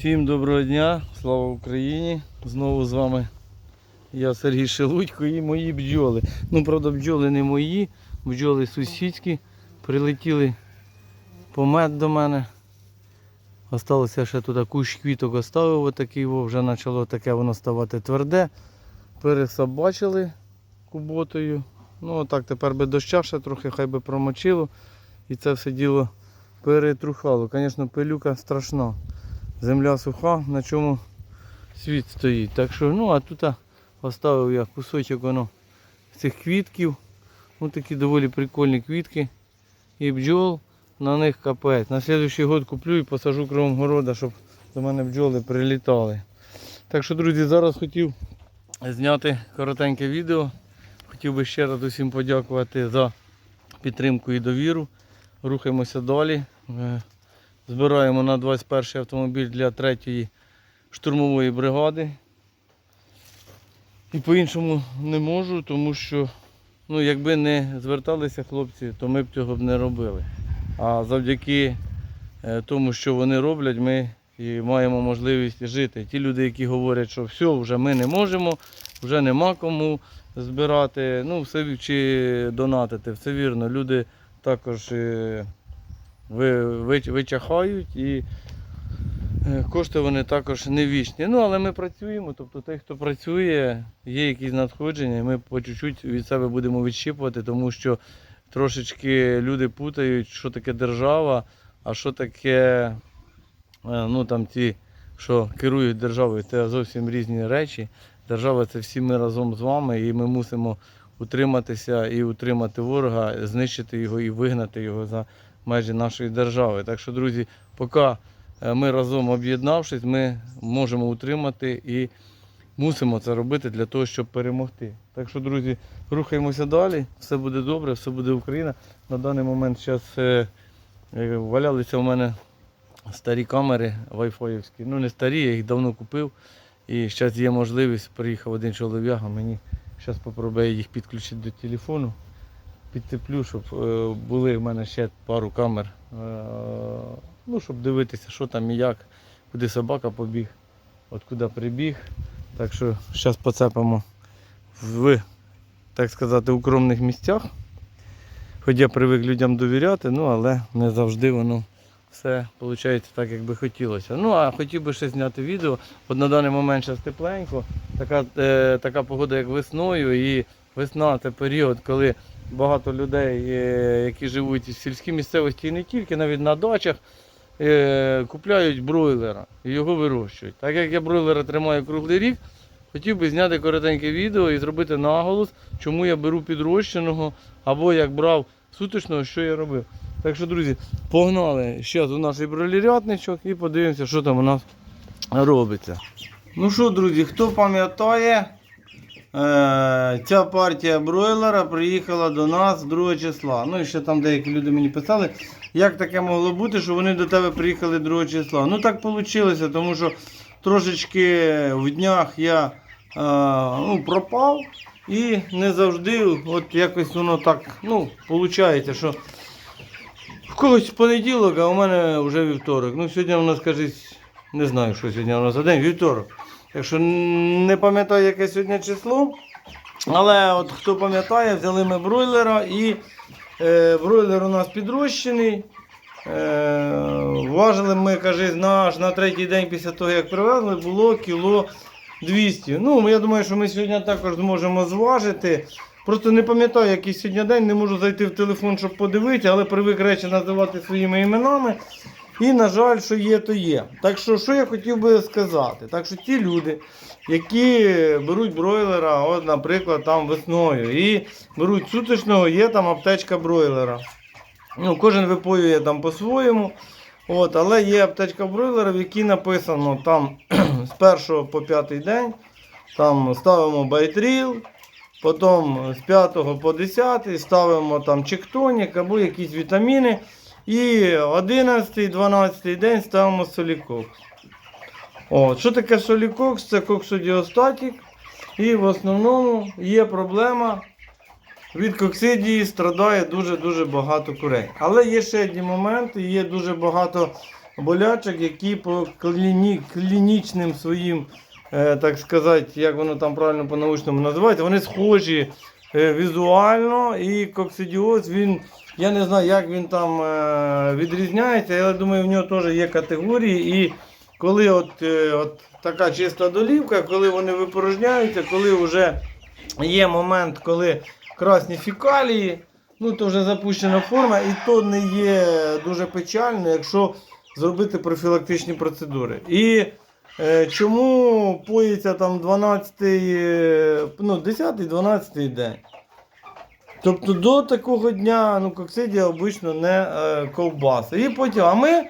Всім доброго дня, слава Україні! Знову з вами я Сергій Шелудько і мої бджоли. Ну, правда, бджоли не мої, бджоли сусідські. Прилетіли по мед до мене. Осталося ще туди кущ квіток оставив отакий, вже почало таке воно ставати тверде. Пересобачили куботою. Ну отак тепер би доща трохи хай би промочило. І це все діло перетрухало. Звісно, пилюка страшна. Земля суха, на чому світ стоїть. Так що, ну а тут оставив я кусочок воно цих квітків. Ну такі доволі прикольні квітки. І бджол на них капець. На наступний год куплю і посажу кругом города, щоб до мене бджоли прилітали. Так що, друзі, зараз хотів зняти коротеньке відео. Хотів би ще раз усім подякувати за підтримку і довіру. Рухаємося далі. Збираємо на 21 автомобіль для 3-ї штурмової бригади. І по-іншому не можу, тому що ну, якби не зверталися хлопці, то ми б цього б не робили. А завдяки е, тому, що вони роблять, ми і маємо можливість жити. Ті люди, які говорять, що все, вже ми не можемо, вже нема кому збирати, ну, все чи донатити, все вірно. Люди також е, вичахають і е, кошти вони також не вічні. Ну, але ми працюємо, тобто той, хто працює, є якісь надходження, і ми по чуть-чуть від себе будемо відщіпувати, тому що трошечки люди путають, що таке держава, а що таке е, ну, там ті, що керують державою, це зовсім різні речі. Держава це всі ми разом з вами, і ми мусимо утриматися і утримати ворога, знищити його і вигнати його за межі нашої держави. Так що, друзі, поки е, ми разом об'єднавшись, ми можемо утримати і мусимо це робити для того, щоб перемогти. Так що, друзі, рухаємося далі, все буде добре, все буде Україна. На даний момент зараз валялися у мене старі камери вайфаївські. Ну не старі, я їх давно купив. І зараз є можливість, приїхав один чоловік, а мені зараз спробую їх підключити до телефону підцеплю, щоб е, були в мене ще пару камер. е, ну, щоб дивитися, що там і як, куди собака побіг, от куди прибіг. Так що зараз поцепимо в, так сказати, укромних місцях. Хоч я привик людям довіряти, ну але не завжди воно все виходить так, як би хотілося. Ну, а хотів би ще зняти відео. От на даний момент зараз тепленько, така, е, така погода, як весною, і весна це період, коли багато людей, е, які живуть в сільській місцевості і не тільки, навіть на дачах, е, купляють бройлера і його вирощують. Так як я бройлера тримаю круглий рік, хотів би зняти коротеньке відео і зробити наголос, чому я беру підрощеного або як брав суточного, що я робив. Так що, друзі, погнали зараз у наш бройлерятничок і подивимося, що там у нас робиться. Ну що, друзі, хто пам'ятає, Ця партія бройлера приїхала до нас 2 числа. Ну і ще там деякі люди мені писали, як таке могло бути, що вони до тебе приїхали 2 числа. Ну так вийшло, тому що трошечки в днях я е, ну, пропав і не завжди от якось воно так ну, виходить, що в когось понеділок, а у мене вже вівторок. Ну сьогодні у нас кажуть, не знаю, що сьогодні у нас за день, вівторок. Так що не пам'ятаю, яке сьогодні число. Але от хто пам'ятає, взяли ми бройлера і е, бройлер у нас підрощений. Е, важили ми, каже, аж на третій день після того, як привезли, було кіло 200. Ну, я думаю, що ми сьогодні також зможемо зважити. Просто не пам'ятаю, який сьогодні день, не можу зайти в телефон, щоб подивитися, але привик речі називати своїми іменами. І, на жаль, що є, то є. Так що, що я хотів би сказати? Так що ті люди, які беруть бройлера, от, наприклад, там весною, і беруть суточного, є там аптечка бройлера. Ну, кожен випоює там по-своєму. От, але є аптечка бройлера, в якій написано там з першого по п'ятий день. Там ставимо байтріл, потім з 5 по 10 ставимо там чектонік або якісь вітаміни. І 11-12 день ставимо солікокс. От, що таке солікокс? Це коксодіостатік. І в основному є проблема. Від коксидії страдає дуже-дуже багато курей. Але є ще одні моменти, є дуже багато болячок, які по кліні, клінічним своїм, е, так сказати, як воно там правильно по-научному називається, вони схожі е, візуально, і коксидіоз, він, я не знаю, як він там е, відрізняється, але думаю, в нього теж є категорії. І коли от, е, от така чиста долівка, коли вони випорожняються, коли вже є момент, коли красні фікалії, ну то вже запущена форма, і то не є дуже печально, якщо зробити профілактичні процедури. І е, чому поїться там 12, е, ну 10-12 день? Тобто до такого дня ну, коксидія обично не е, ковбаса. І потім, а ми,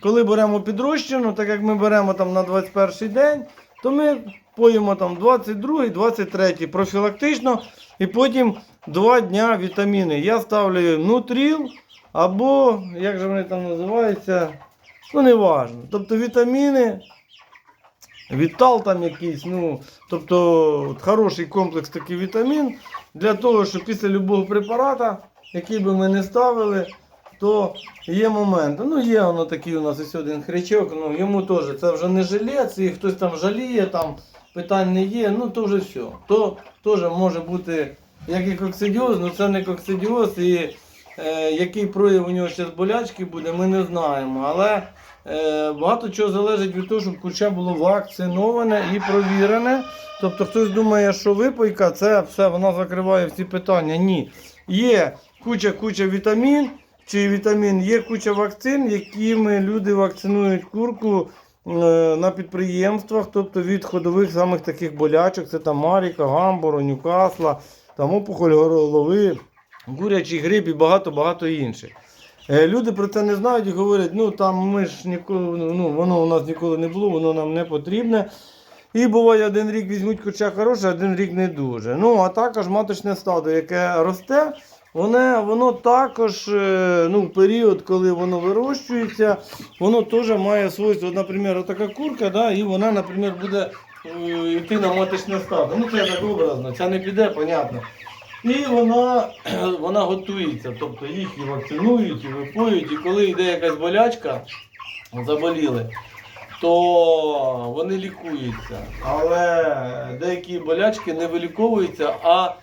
коли беремо підрощену, так як ми беремо там на 21 день, то ми поїмо там 22, 23 профілактично, і потім 2 дня вітаміни. Я ставлю нутріл або, як же вони там називаються, ну не важно. Тобто вітаміни, Вітал там якийсь, ну, тобто от хороший комплекс такий вітамін для того, щоб після любого препарата, який би ми не ставили, то є момент. Ну, є воно такий у нас ось один хрячок, ну йому теж це вже не жилець, і хтось там жаліє, там питань не є, ну то вже все. То теж може бути як і коксидіоз, але це не коксидіоз, і е, який прояв у нього ще з болячки буде, ми не знаємо. Але Е, Багато чого залежить від того, щоб курча було вакциноване і провірене. Тобто хтось думає, що випойка це все, вона закриває всі питання. Ні. Є куча-куча вітамін, чи вітамін, є куча вакцин, якими люди вакцинують курку е, на підприємствах, тобто від ходових самих таких болячок, це там Маріка, Гамбуру, Ньюкасла, там опухоль голови, курячий грип і багато-багато інших. Е, Люди про це не знають і говорять, ну там ми ж ніколи, ну воно у нас ніколи не було, воно нам не потрібне. І буває, один рік візьмуть курча хороше, один рік не дуже. Ну, а також маточне стадо, яке росте, воно, воно також е, ну, в період, коли воно вирощується, воно теж має свойство. Наприклад, така курка, да, і вона, наприклад, буде е, йти на маточне стадо. Ну, це так образно, це не піде, понятно. І вона, вона готується, тобто їх і вакцинують, і випоють, і коли йде якась болячка, заболіли, то вони лікуються. Але деякі болячки не виліковуються, а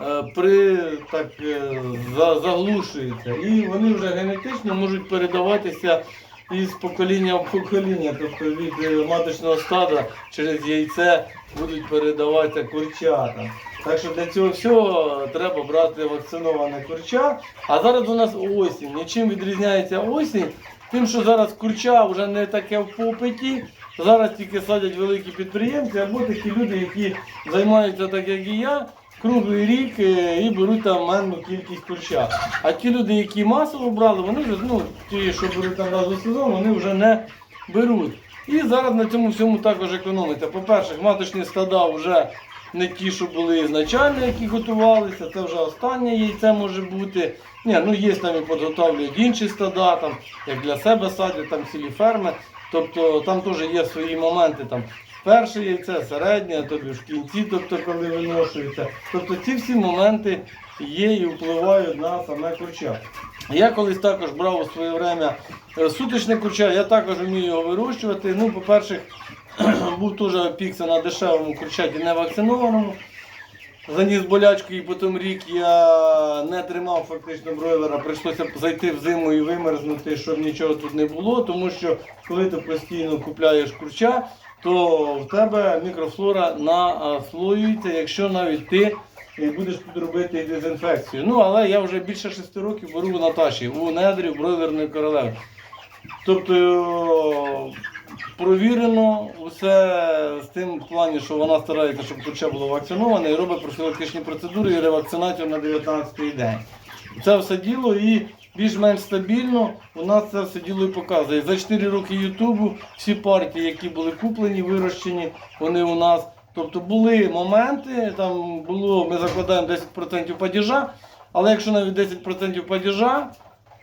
е, при, так, е, заглушуються. І вони вже генетично можуть передаватися із покоління в покоління, тобто від е, маточного стада через яйце будуть передаватися курчата. Так що для цього всього треба брати вакциноване курча. А зараз у нас осінь. І чим відрізняється осінь? Тим, що зараз курча вже не таке в попиті. Зараз тільки садять великі підприємці або такі люди, які займаються так, як і я, круглий рік е, і беруть там менну кількість курча. А ті люди, які масово брали, вони вже, ну, ті, що беруть там раз у сезон, вони вже не беруть. І зараз на цьому всьому також економиться. По-перше, маточні стада вже не ті, що були ізначально, які готувалися, це вже останнє яйце може бути. Ні, ну є там і підготовлюють інші стада, там, як для себе садять, там цілі ферми. Тобто там теж є свої моменти. Там, перше яйце, середнє, тобі в кінці, тобто коли виношується. Тобто ці всі моменти є і впливають на саме курча. Я колись також брав у своє время е, сутичне курча, я також вмію його вирощувати. Ну, по-перше, був теж опікся на дешевому курчаті не вакцинованому. Заніс болячку і потім рік я не тримав фактично бройлера, прийшлося зайти в зиму і вимерзнути, щоб нічого тут не було, тому що коли ти постійно купляєш курча, то в тебе мікрофлора наслоюється, якщо навіть ти будеш тут робити дезінфекцію. Ну, але я вже більше 6 років беру у Наташі у недрі бройлерної королеви. Тобто провірено усе з тим плані, що вона старається, щоб курча було вакциноване і робить профілактичні процедури і ревакцинацію на 19-й день. Це все діло і більш-менш стабільно у нас це все діло і показує. За 4 роки Ютубу всі партії, які були куплені, вирощені, вони у нас. Тобто були моменти, там було, ми закладаємо 10% падіжа, але якщо навіть 10% падіжа,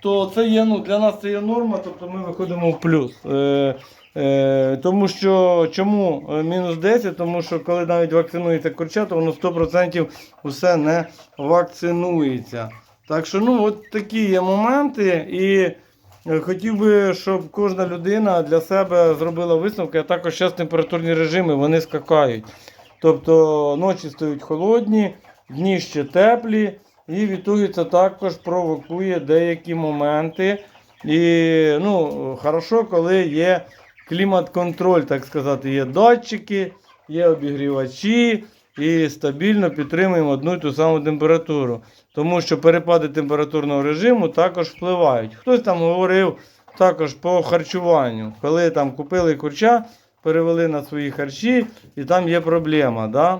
то це є, ну, для нас це є норма, тобто ми виходимо в плюс. Е, е, тому що чому е, мінус 10? Тому що коли навіть вакцинується курча, то воно 100% усе не вакцинується. Так що ну, от такі є моменти. І Е, Хотів би, щоб кожна людина для себе зробила висновки, а також зараз температурні режими вони скакають. Тобто ночі стають холодні, дні ще теплі, і це також провокує деякі моменти. І ну, хорошо, коли є клімат-контроль, так сказати, є датчики, є обігрівачі і стабільно підтримуємо одну і ту саму температуру. Тому що перепади температурного режиму також впливають. Хтось там говорив також по харчуванню, коли там купили курча, перевели на свої харчі, і там є проблема. Да?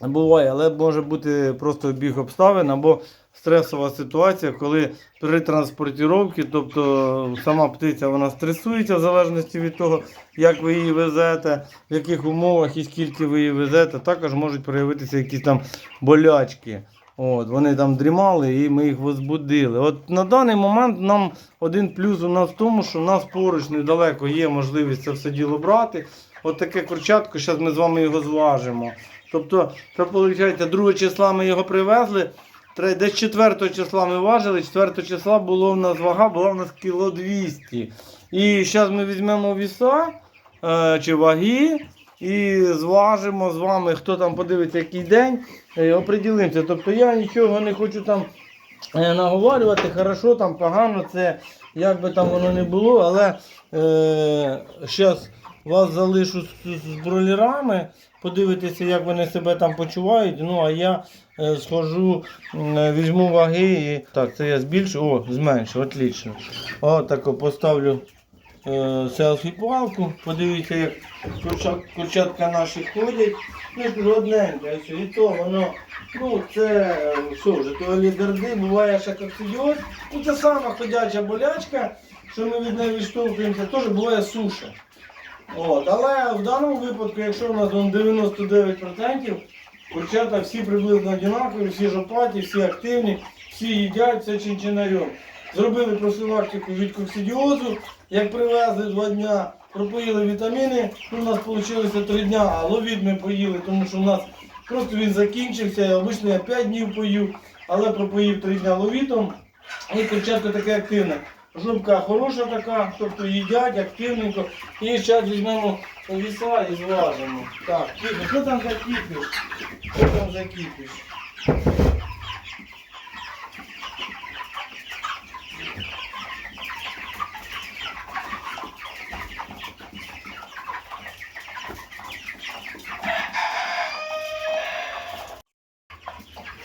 Буває, але може бути просто біг обставин або стресова ситуація, коли при транспортіровці, тобто сама птиця вона стресується в залежності від того, як ви її везете, в яких умовах і скільки ви її везете, також можуть проявитися якісь там болячки. От, вони там дрімали і ми їх возбудили. От на даний момент нам один плюс у нас в тому, що в нас поруч недалеко є можливість це все діло брати. От таке курчатко, зараз ми з вами його зважимо. Тобто, це виходить, 2 числа ми його привезли. Десь 4 числа ми важили, 4 числа було в нас вага, була в нас кіло 200. І зараз ми візьмемо віса е, чи ваги і зважимо з вами, хто там подивиться, який день, е, оприділимося. Тобто я нічого не хочу там е, наговорювати, хорошо, там погано, це як би там воно не було, але зараз вас залишу з, з бролерами, подивитися, як вони себе там почувають. Ну, а я е, схожу, е, візьму ваги і. Так, це я збільшу, о, зменшу, отлично. О, так поставлю е, селфі-палку, подивіться, як курчат, курчатка наші ходять. Ну, одненьке, і то воно, ну це е, що вже, то лідерди, буває ще коксидіоз. Ну це сама ходяча болячка, що ми від неї відштовхуємося, теж буває суша. От, але в даному випадку, якщо у нас 99%, курчата всі приблизно однакові, всі жопаті, всі активні, всі їдять, все чинчинарем. Зробили профілактику від коксидіозу, як привезли два дня, пропоїли вітаміни, ну, у нас вийшло три дня, а ловід ми поїли, тому що у нас просто він закінчився, обично я 5 днів поїв, але пропоїв три дня ловітом. І курчатка таке активне. Жопка хороша така, тобто їдять активненько. І зараз візьмемо віса і зважимо. Так, кипиш, що там за кіпіш? Що там за кіпіш?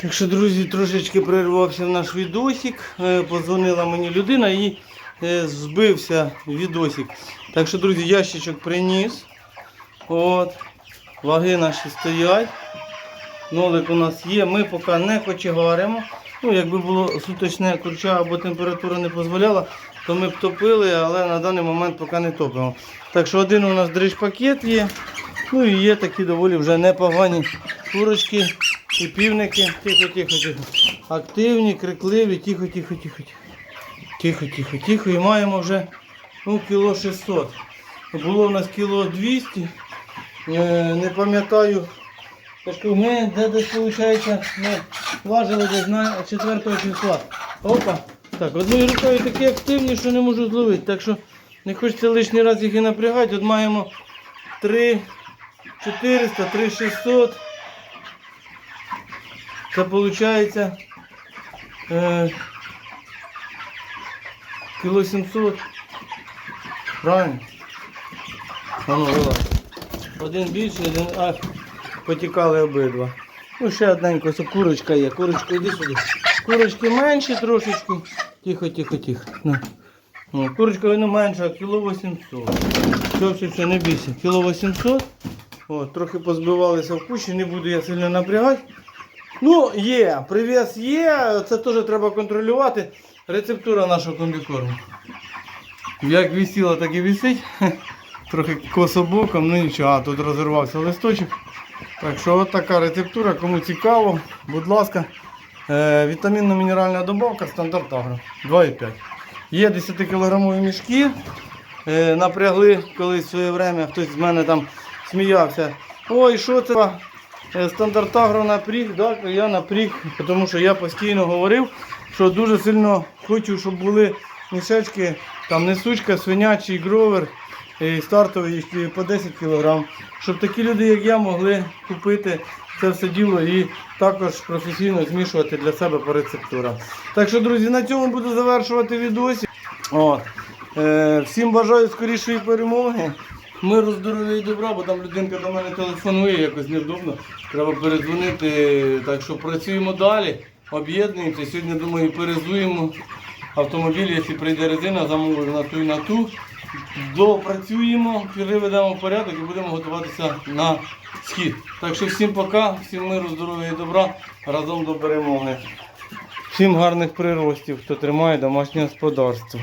Так що, друзі, трошечки перервався наш відосик. Е, Позвонила мені людина і е, збився відосик. Так що, друзі, ящичок приніс. От. Ваги наші стоять. Нолик у нас є. Ми поки не кочегаримо. Ну, якби було суточне курча або температура не дозволяла, то ми б топили, але на даний момент поки не топимо. Так що один у нас дриж пакет є. Ну і є такі доволі вже непогані курочки і. Тихо, тихо, тихо. Активні, крикливі, тихо, тихо, тихо, тихо. Тихо, тихо. І маємо вже ну, кіло 600. Було в нас кіло 200. Е, не пам'ятаю. Ми де десь виходить, ми важили десь на 4 числа. Опа. Так, одною рукою такі активні, що не можу зловити. Так що не хочеться лишній раз їх і напрягати. От маємо 3 400, 3 600. Це виходить е, кіло 700. Правильно? А ну. Один більший, один. А, потікали обидва. Ну, ще одненько, ось курочка є. Курочка, йди сюди. Курочки менші трошечки. Тихо, тихо, тихо. На. Ну, курочка вона менша, кіло 800. Все, все, все, не бійся. Кіло 800. От, трохи позбивалися в кущі, не буду я сильно напрягати. Ну, є, привіз є, це теж треба контролювати. Рецептура нашого комбікорму. Як висіла, так і висить. Трохи кособоком, ну нічого, а тут розірвався листочок. Так що от така рецептура, кому цікаво, будь ласка. Е, вітамінно-мінеральна добавка стандарт агро 2,5. Є 10 кілограмові мішки. Е, напрягли колись в своє время, хтось з мене там сміявся. Ой, що це? Е, Стандарт агро напріг, так, я напріг, тому що я постійно говорив, що дуже сильно хочу, щоб були мішечки Там несучка, свинячий гровер, і стартовий по 10 кг. Щоб такі люди, як я, могли купити це все діло і також професійно змішувати для себе по рецептурам. Так що, друзі, на цьому буду завершувати відосі. Е, всім бажаю скорішої перемоги. Миру, здоров'я і добра, бо там людинка до мене телефонує, якось невдобно. Треба передзвонити. Так що працюємо далі, об'єднуємося. Сьогодні, думаю, перезуємо автомобіль, якщо прийде резина, замовимо на ту і на ту. Допрацюємо, приведемо в порядок і будемо готуватися на схід. Так що всім пока, всім миру, здоров'я і добра, разом до перемоги. Всім гарних приростів, хто тримає домашнє господарство.